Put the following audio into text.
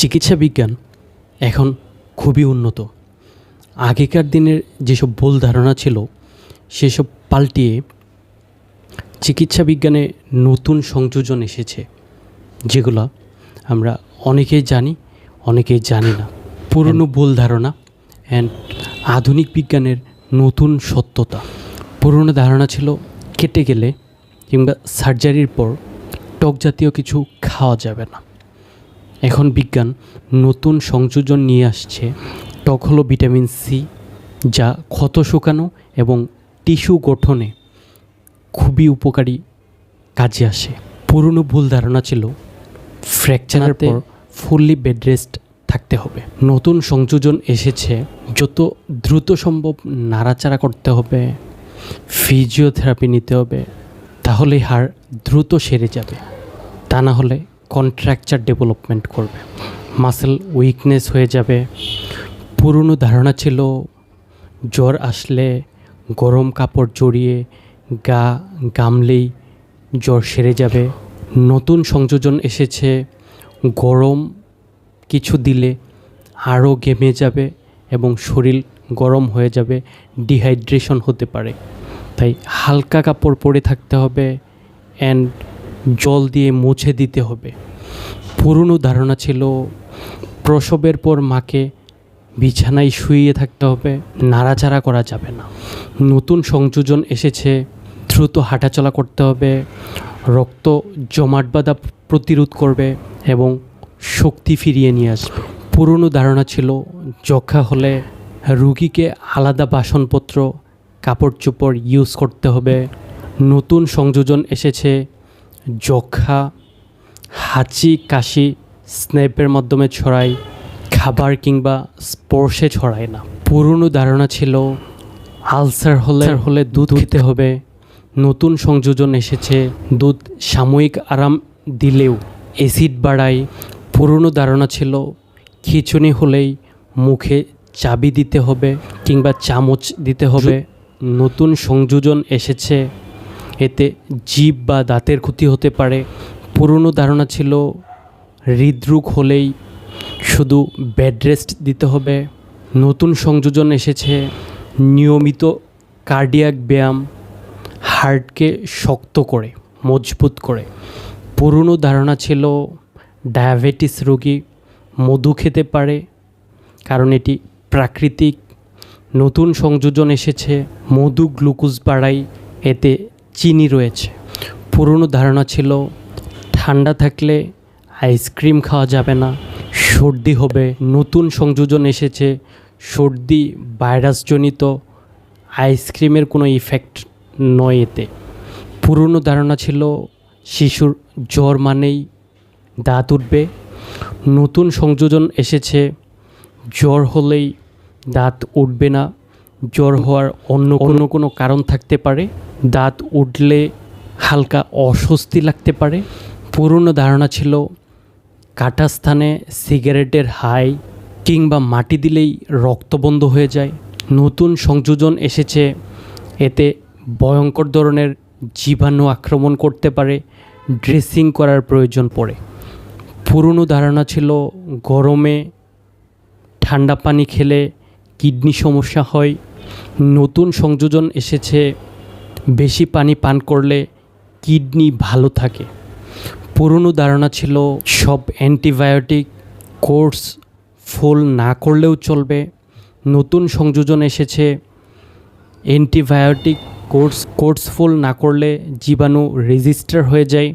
চিকিৎসা বিজ্ঞান এখন খুবই উন্নত। আগেকার দিনের যেসব ভুল ধারণা ছিল সেসব পাল্টিয়ে চিকিৎসা বিজ্ঞানে নতুন সংযোজন এসেছে যেগুলো আমরা অনেকেই জানি অনেকেই জানি না। পুরনো ভুল ধারণা অ্যান্ড আধুনিক বিজ্ঞানের নতুন সত্যতা। পুরনো ধারণা ছিল কেটে গেলে কিংবা সার্জারির পর টক জাতীয় কিছু খাওয়া যাবে না। এখন বিজ্ঞান নতুন সংযোজন নিয়ে আসছে টক হলো ভিটামিন সি যা ক্ষত শুকানো এবং টিস্যু গঠনে খুবই উপকারী কাজে আসে। পুরনো ভুল ধারণা ছিল ফ্র্যাকচারের পর ফুললি বেড রেস্ট থাকতে হবে। নতুন সংযোজন এসেছে যত দ্রুত সম্ভব নাড়াচাড়া করতে হবে ফিজিওথেরাপি নিতে হবে তাহলে হাড় দ্রুত সেরে যাবে। তা না হলে কন্ট্রাকচার ডেভেলপমেন্ট করবে। মাসেল উইকনেস হয়ে যাবে। পুরনো ধারণা ছিল, জ্বর আসলে গরম কাপড় জড়িয়ে গা গামলেই জ্বর সেরে যাবে। নতুন সংযোজন এসেছে, গরম কিছু দিলে আরও ঘেমে যাবে এবং শরীর গরম হয়ে যাবে ডিহাইড্রেশন হতে পারে। তাই হালকা কাপড় পরে থাকতে হবে অ্যান্ড জল দিয়ে মুছে দিতে হবে। পুরনো ধারণা ছিল, প্রসবের পর মাকে বিছানায় শুইয়ে থাকতে হবে, নাড়াচাড়া করা যাবে না। নতুন সংযোজন এসেছে, দ্রুত হাঁটাচলা করতে হবে, রক্ত জমাট বাঁধা প্রতিরোধ করবে এবং শক্তি ফিরিয়ে নিয়ে আসবে। পুরনো ধারণা ছিল, যক্ষা হলে রুগীকে আলাদা বাসনপত্র কাপড় চোপড় ইউজ করতে হবে। নতুন সংযোজন এসেছে যক্ষা হাঁচি কাশি স্ন্যাপের মাধ্যমে ছড়ায় খাবার কিংবা স্পর্শে ছড়ায় না। পুরনো ধারণা ছিল আলসার হলে হলে দুধ খেতে হবে। নতুন সংযোজন এসেছে দুধ সাময়িক আরাম দিলেও অ্যাসিড বাড়ায়। পুরনো ধারণা ছিল খিচুনি হলেই মুখে চাবি দিতে হবে কিংবা চামচ দিতে হবে। নতুন সংযোজন এসেছে এতে জীব বা দাঁতের ক্ষতি হতে পারে। পুরনো ধারণা ছিল হৃদরোগ হলেই শুধু বেড রেস্ট দিতে হবে। নতুন সংযোজন এসেছে। নিয়মিত কার্ডিয়াক ব্যায়াম হার্টকে শক্ত করে, মজবুত করে। পুরনো ধারণা ছিল ডায়াবেটিস রোগী মধু খেতে পারে, কারণ এটি প্রাকৃতিক। নতুন সংযোজন এসেছে। মধু গ্লুকোজ বাড়ায় এতে চিনি রয়েছে। পুরনো ধারণা ছিল, ঠান্ডা থাকলে আইসক্রিম খাওয়া যাবে না, সর্দি হবে, নতুন সংযোজন এসেছে, সর্দি ভাইরাসজনিত, আইসক্রিমের কোনো ইফেক্ট নয় এতে। পুরনো ধারণা ছিল, শিশুর জ্বর মানেই দাঁত উঠবে, নতুন সংযোজন এসেছে, জ্বর হলেই দাঁত উঠবে না জ্বর হওয়ার অন্য কোনো কোনো কারণ থাকতে পারে দাঁত উঠলে হালকা অস্বস্তি লাগতে পারে পুরনো ধারণা ছিল কাটা স্থানে সিগারেটের হাই কিংবা মাটি দিলেই রক্ত বন্ধ হয়ে যায়। নতুন সংযোজন এসেছে এতে ভয়ঙ্কর ধরনের জীবাণু আক্রমণ করতে পারে ড্রেসিং করার প্রয়োজন পড়ে। পুরনো ধারণা ছিল গরমে ঠান্ডা পানি খেলে কিডনি সমস্যা হয় নতুন সংযোজন এসেছে, বেশি পানি পান করলে কিডনি ভালো থাকে। পুরনো ধারণা ছিল সব অ্যান্টিবায়োটিক কোর্স ফুল না করলেও চলবে। নতুন সংযোজন এসেছে, অ্যান্টিবায়োটিক কোর্স কোর্স ফুল না করলে জীবাণু রেজিস্টার হয়ে যায়।